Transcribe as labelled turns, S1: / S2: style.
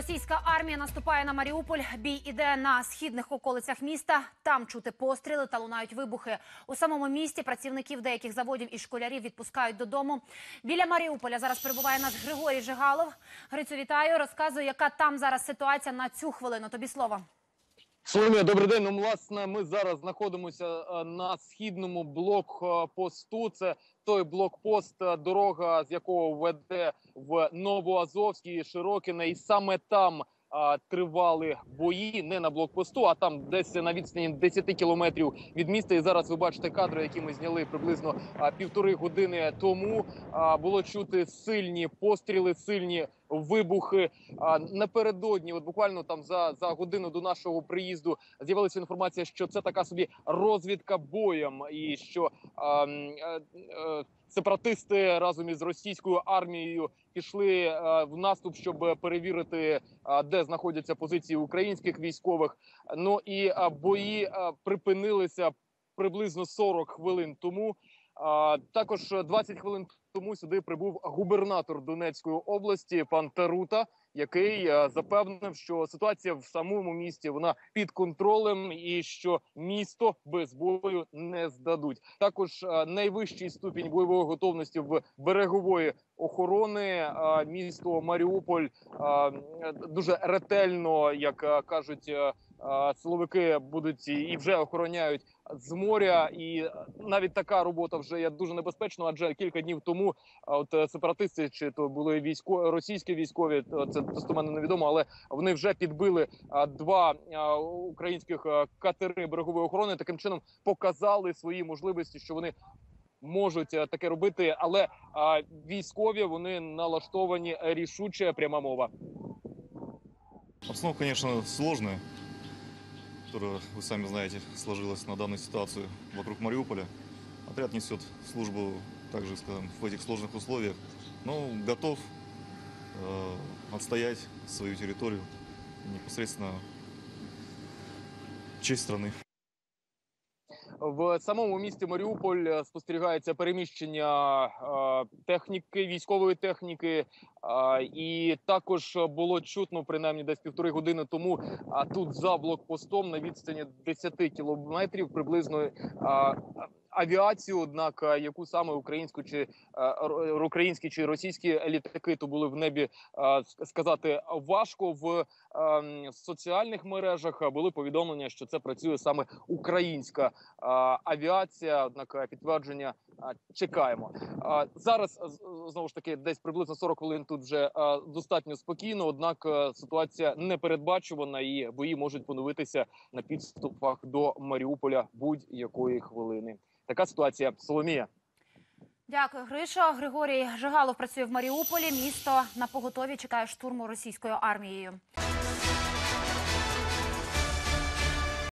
S1: Російська армія наступає на Маріуполь. Бій іде на східних околицях міста. Там чути постріли та лунають вибухи. У самому місті працівників деяких заводів і школярів відпускають додому. Біля Маріуполя зараз перебуває наш Григорій Жигалов. Грицю, вітаю. Розказуй, яка там зараз ситуація на цю хвилину. Тобі слово.
S2: Соломія, добрий день. Ну, власне, ми зараз знаходимося е, на східному блокпосту. Це той блокпост, е, дорога з якого веде в Новоазовський Широкине, і саме там. а, Тривали бої не на блокпосту, а там десь на відстані 10 кілометрів від міста. І зараз ви бачите кадри, які ми зняли приблизно а, півтори години тому. А, Було чути сильні постріли, сильні вибухи. А, Напередодні, от буквально там за, за годину до нашого приїзду, з'явилася інформація, що це така собі розвідка боєм, і що а, м, е, е, сепаратисти разом із російською армією пішли е, в наступ, щоб перевірити, е, де знаходяться позиції українських військових. Ну і е, бої е, припинилися приблизно 40 хвилин тому. Також 20 хвилин тому сюди прибув губернатор Донецької області пан Тарута, який е, запевнив, що ситуація в самому місті вона під контролем, і що місто без бою не здадуть. Також е, найвищий ступінь бойової готовності в берегової охорони е, місто Маріуполь дуже ретельно, як кажуть. Е, е, Силовики будуть і- вже охороняють з моря, і навіть така робота вже є дуже небезпечна, адже кілька днів тому от е, сепаратисти, чи то були військо російські військові, це достоменно невідомо, але вони вже підбили два українських катери берегової охорони. Таким чином показали свої можливості, що вони. Можуть е, таке робити, але військові вони налаштовані рішуче пряма мова.
S3: Обстановка, конечно, сложная, которая, вы сами знаете, сложилась на данную ситуацию вокруг Мариуполя. Отряд несет службу также, скажем, в этих сложных условиях, но готов э, отстоять свою территорию, непосредственно честь страны.
S2: В самому місті Маріуполь е, спостерігається переміщення е, техніки, військової техніки, е, і також було чутно, принаймні десь півтори години тому. А тут за блокпостом на відстані 10 кілометрів приблизно авіацію, однак е, яку саме українську чи е, українські чи російські літаки то були в небі е, сказати важко в ем, соціальних мережах були повідомлення, що це працює саме українська авіація. Однак підтвердження чекаємо. Зараз знову ж таки десь приблизно 40 хвилин тут вже достатньо спокійно. Однак ситуація непередбачувана і бої можуть поновитися на підступах до Маріуполя будь-якої хвилини. Така ситуація Соломія.
S1: Дякую, Гришо. Григорій Жигалов працює в Маріуполі. Місто на поготові чекає штурму російською армією.